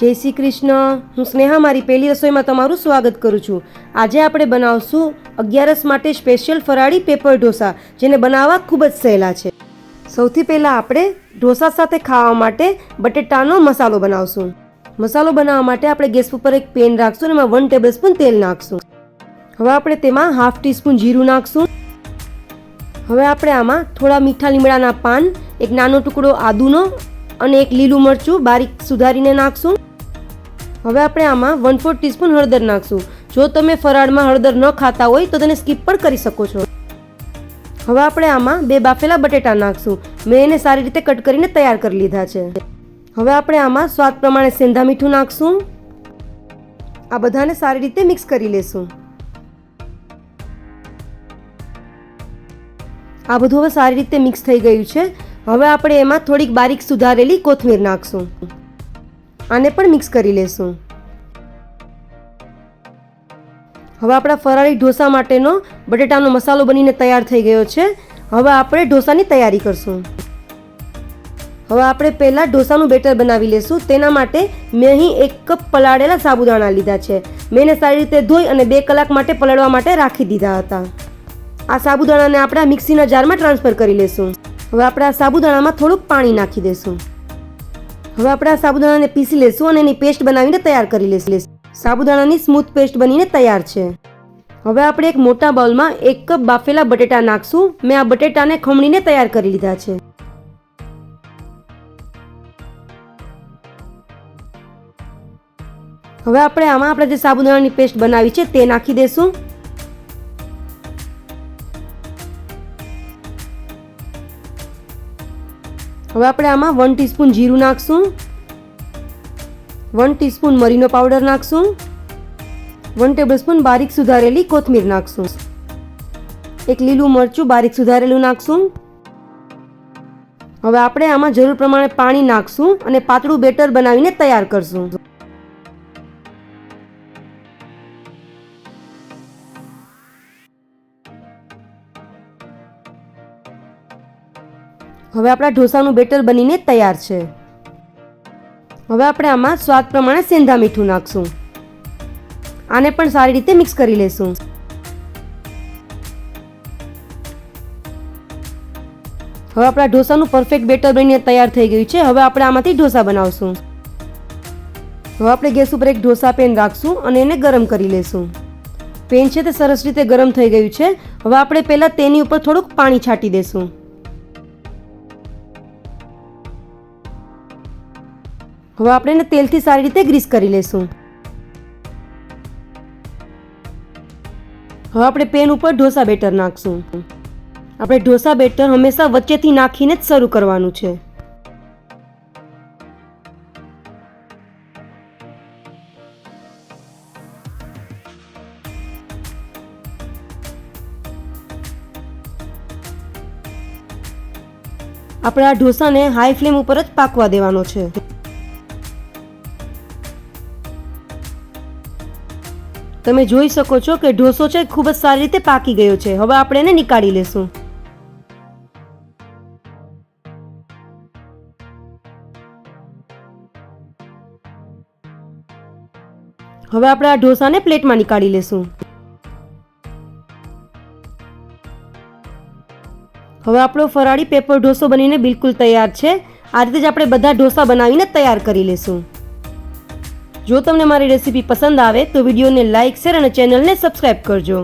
જય શ્રી કૃષ્ણ. હું સ્નેહા, મારી પહેલી રસોઈમાં તમારું સ્વાગત કરું છું. આજે આપણે બનાવશું અગિયારસ માટે સ્પેશિયલ ફરાળી પેપર ઢોસા, જેને બનાવવા ખૂબ જ સહેલા છે. સૌથી પહેલાં આપણે ઢોસા સાથે ખાવા માટે બટેટાનો મસાલો બનાવશું. મસાલો બનાવવા માટે આપણે ગેસ ઉપર એક પેન રાખશું અને એમાં વન ટેબલ સ્પૂન તેલ નાખશું. હવે આપણે તેમાં હાફ ટીસ્પૂન જીરું નાખશું. હવે આપણે આમાં થોડા મીઠા લીમડાના પાન, એક નાનો ટુકડો આદુનો અને એક લીલું મરચું બારીક સુધારીને નાખશું. હવે આપણે આમાં વન ફોર ટીસ્પૂન હળદર નાખશું. જો તમે ફરાળમાં હળદર ન ખાતા હોય તો તેને સ્કીપ પણ કરી શકો છો. હવે આપણે આમાં બે બાફેલા બટેટા નાખશું. મેં એને સારી રીતે કટ કરીને તૈયાર કરી લીધા છે. હવે આપણે આમાં સ્વાદ પ્રમાણે સેંધા મીઠું નાખશું. આ બધાને સારી રીતે મિક્સ કરી લેશું. આ બધું હવે સારી રીતે મિક્સ થઈ ગયું છે. હવે આપણે એમાં થોડીક બારીક સુધારેલી કોથમીર નાખશું. આને પણ મિક્સ કરી લેશું. હવે આપણા ફરાળી ઢોસા માટેનો બટેટાનો મસાલો બનીને તૈયાર થઈ ગયો છે. હવે આપણે ઢોસાની તૈયારી કરશું. હવે આપણે પહેલાં ઢોસાનું બેટર બનાવી લેશું. તેના માટે મેં અહીં એક કપ પલાળેલા સાબુદાણા લીધા છે. મેં એને સારી રીતે ધોઈ અને બે કલાક માટે પલાળવા માટે રાખી દીધા હતા. આ સાબુદાણાને આપણે મિક્સીના જારમાં ટ્રાન્સફર કરી લેશું. હવે આપણે આ સાબુદાણામાં થોડુંક પાણી નાખી દઈશું હવે આપણે આ સાબુદાણાને પીસી લેશું અને એની પેસ્ટ બનાવીને તૈયાર કરી લેશું. સાબુદાણાની સ્મૂથ પેસ્ટ બનીને તૈયાર છે. હવે આપણે એક મોટા બાઉલમાં એક કપ બાફેલા બટેટા નાખશું. મેં આ બટેટાને ખમણીને તૈયાર કરી લીધા છે. હવે આપણે આમાં આપણે જે સાબુદાણાની પેસ્ટ બનાવી છે તે નાખી દઈશું હવે આપણે આમાં વન ટીસ્પૂન જીરું નાખશું. વન ટીસ્પૂન મરીનો પાવડર નાખશું. વન ટેબલસ્પૂન બારીક સુધારેલી કોથમીર નાખશું. એક લીલું મરચું બારીક સુધારેલું નાખશું. હવે આપણે આમાં જરૂર પ્રમાણે પાણી નાખશું અને પાતળું બેટર બનાવીને તૈયાર કરશું. હવે આપણા ઢોસાનું બેટર બનીને તૈયાર છે. હવે આપણે આમાં સ્વાદ પ્રમાણે સેંધા મીઠું નાખશું. આને પણ સારી રીતે મિક્સ કરી લેશું. હવે આપણા ઢોસાનું પરફેક્ટ બેટર બનીને તૈયાર થઈ ગયું છે. હવે આપણે આમાંથી ઢોસા બનાવશું. હવે આપણે ગેસ ઉપર એક ઢોસા પેન રાખશું અને એને ગરમ કરી લેશું. પેન છે તે સરસ રીતે ગરમ થઈ ગયું છે. હવે આપણે પહેલાં તેની ઉપર થોડુંક પાણી છાંટી દેશું. હવે આપણે એને તેલથી સારી રીતે ગ્રીસ કરી લઈશું હવે આપણે પેન ઉપર ઢોસા બેટર નાખશું. આપણે ઢોસા બેટર હંમેશા વચ્ચેથી નાખીને જ શરૂ કરવાનું છે. આપણે આ ઢોસાને હાઈ ફ્લેમ ઉપર જ પાકવા દેવાનો છે. તમે જોઈ શકો છો કે ઢોસો છે, ખૂબ જ સારી રીતે પાકી ગયો છે. હવે આપણે એને નીકાળી લેશું. હવે આપણે આ ઢોસાને પ્લેટમાં નીકાળી લેશું. હવે આપણો ફરાળી પેપર ઢોસો બનીને બિલકુલ તૈયાર છે. આ રીતે જ આપણે બધા ઢોસા બનાવીને તૈયાર કરી લેશું. જો તમને મારી રેસીપી પસંદ આવે તો વિડીયોને લાઇક શેર અને ચેનલને સબસ્ક્રાઇબ કરજો.